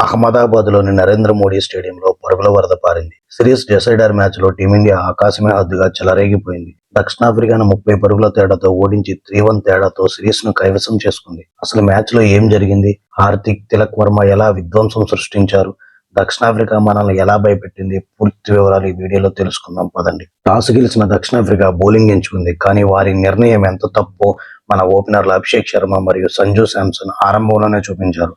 అహ్మదాబాద్లోని నరేంద్ర మోడీ స్టేడియంలో పరుగుల వరద పారింది. సిరీస్ డిసైడర్ మ్యాచ్లో టీమిండియా ఆకాశమే హద్దుగా చెలరేగిపోయింది. దక్షిణాఫ్రికాను ముప్పై పరుగుల తేడాతో ఓడించి త్రీ వన్ తేడాతో సిరీస్ను కైవసం చేసుకుంది. అసలు మ్యాచ్లో ఏం జరిగింది? హార్దిక్ తిలక్ వర్మ ఎలా విధ్వంసం సృష్టించారు? దక్షిణాఫ్రికా మనల్ని ఎలా భయపెట్టింది? పూర్తి వివరాలు ఈ వీడియోలో తెలుసుకుందాం. పదండి. టాస్ గెలిచిన దక్షిణాఫ్రికా బౌలింగ్ ఎంచుకుంది. కానీ వారి నిర్ణయం ఎంత తప్పో మన ఓపెనర్లు అభిషేక్ శర్మ మరియు సంజు శాంసన్ ఆరంభంలోనే చూపించారు.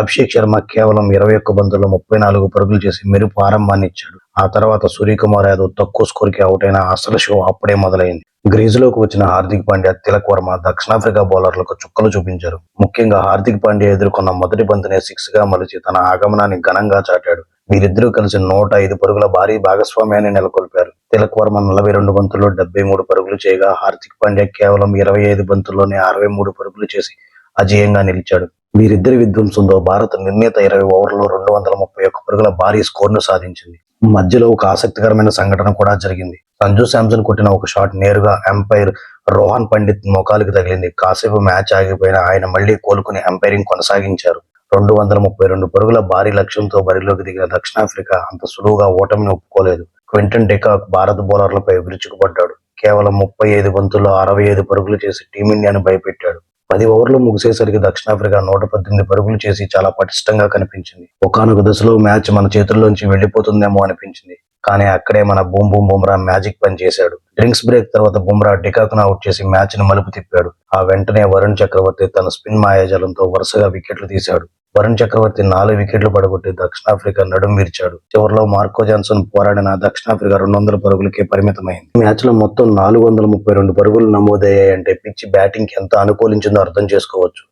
అభిషేక్ శర్మ కేవలం ఇరవై ఒక్క బంతుల్లో ముప్పై నాలుగు పరుగులు చేసి మెరుపు ఆరంభాన్ని ఇచ్చాడు. ఆ తర్వాత సూర్యకుమార్ యాదవ్ తక్కువ స్కోర్కి అవుట్ అయిన అసలు షో అప్పుడే మొదలైంది. గ్రీజులోకి వచ్చిన హార్దిక్ పాండ్యా తిలక్ వర్మ దక్షిణాఫ్రికా బౌలర్లకు చుక్కలు చూపించారు. ముఖ్యంగా హార్దిక్ పాండ్యా ఎదుర్కొన్న మొదటి బంతునే సిక్స్గా మలిచి తన ఆగమనాన్ని ఘనంగా చాటాడు. వీరిద్దరూ కలిసి నూట ఐదు పరుగుల భారీ భాగస్వామ్యాన్ని నెలకొల్పారు. తిలక్ వర్మ నలభై రెండు బంతుల్లో డెబ్బై మూడు పరుగులు చేయగా హార్దిక్ పాండ్యా కేవలం ఇరవై ఐదు బంతుల్లోనే అరవై మూడు పరుగులు చేసి అజేయంగా నిలిచాడు. వీరిద్దరి విధ్వంసంతో భారత్ నిర్ణీత ఇరవై ఓవర్లలో రెండు వందల ముప్పై ఒక్క పరుగుల భారీ స్కోర్ను సాధించింది. మధ్యలో ఒక ఆసక్తికరమైన సంఘటన కూడా జరిగింది. సంజు శాంసన్ కొట్టిన ఒక షాట్ నేరుగా ఎంపైర్ రోహన్ పండిత్ మోకాలికి తగిలింది. కాసేపు మ్యాచ్ ఆగిపోయిన ఆయన మళ్ళీ కోలుకుని ఎంపైరింగ్ కొనసాగించారు. రెండు వందల ముప్పై రెండు పరుగుల భారీ లక్ష్యంతో బరిలోకి దిగిన దక్షిణాఫ్రికా అంత సులువుగా ఓటమిని ఒప్పుకోలేదు. క్వింటన్ డెకాక్ భారత బౌలర్లపై విరుచుకుపడ్డాడు. కేవలం ముప్పై ఐదు బంతుల్లో అరవై ఐదు పరుగులు చేసి టీమిండియాను భయపెట్టాడు. పది ఓవర్లు ముగిసేసరికి దక్షిణాఫ్రికా నూట పద్దెనిమిది పరుగులు చేసి చాలా పటిష్టంగా కనిపించింది. ఒకనొక దశలో మ్యాచ్ మన చేతుల్లోంచి వెళ్ళిపోతుందేమో అనిపించింది. కానీ అక్కడే మన బూమ్ బూమ్ బుమ్రా మ్యాజిక్ పని చేశాడు. డ్రింక్స్ బ్రేక్ తర్వాత బుమ్రా డికాక్ను అవుట్ చేసి మ్యాచ్ని మలుపు తిప్పాడు. ఆ వెంటనే వరుణ్ చక్రవర్తి తన స్పిన్ మాయాజాలంతో వరుసగా వికెట్లు తీశాడు. వరుణ్ చక్రవర్తి నాలుగు వికెట్లు పడగొట్టి దక్షిణాఫ్రికా నడుం విరిచాడు. చివరిలో మార్కో జాన్సన్ పోరాడిన దక్షిణాఫ్రికా రెండు వందల పరుగులకే పరిమితమైంది. మ్యాచ్లో మొత్తం నాలుగు వందల ముప్పై రెండు పరుగులు నమోదయ్యాయంటే పిచ్ బ్యాటింగ్కి ఎంత అనుకూలించిందో అర్థం చేసుకోవచ్చు.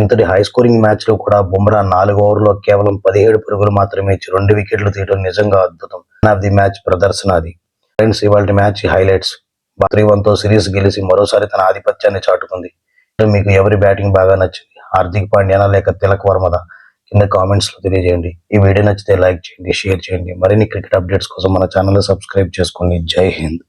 ఇంతటి హై స్కోరింగ్ మ్యాచ్లో కూడా బుమ్రా నాలుగు ఓవర్లో కేవలం పదిహేడు పరుగులు మాత్రమే ఇచ్చి రెండు వికెట్లు తీయడం నిజంగా అద్భుతం. ఆఫ్ ది మ్యాచ్ ప్రదర్శన అది ఫ్రెండ్స్ ఇవాళ మ్యాచ్ హైలైట్స్. త్రీ వన్తో సిరీస్ గెలిచి మరోసారి తన ఆధిపత్యాన్ని చాటుకుంది. మీకు ఎవరి బ్యాటింగ్ బాగా నచ్చింది? హార్దిక్ పాండ్యానా లేక తిలక్ వర్మదా? కింద కామెంట్స్లో తెలియజేయండి. ఈ వీడియో నచ్చితే లైక్ చేయండి షేర్ చేయండి. మరిన్ని క్రికెట్ అప్డేట్స్ కోసం మన ఛానల్ సబ్స్క్రైబ్ చేసుకోండి. జై హింద్.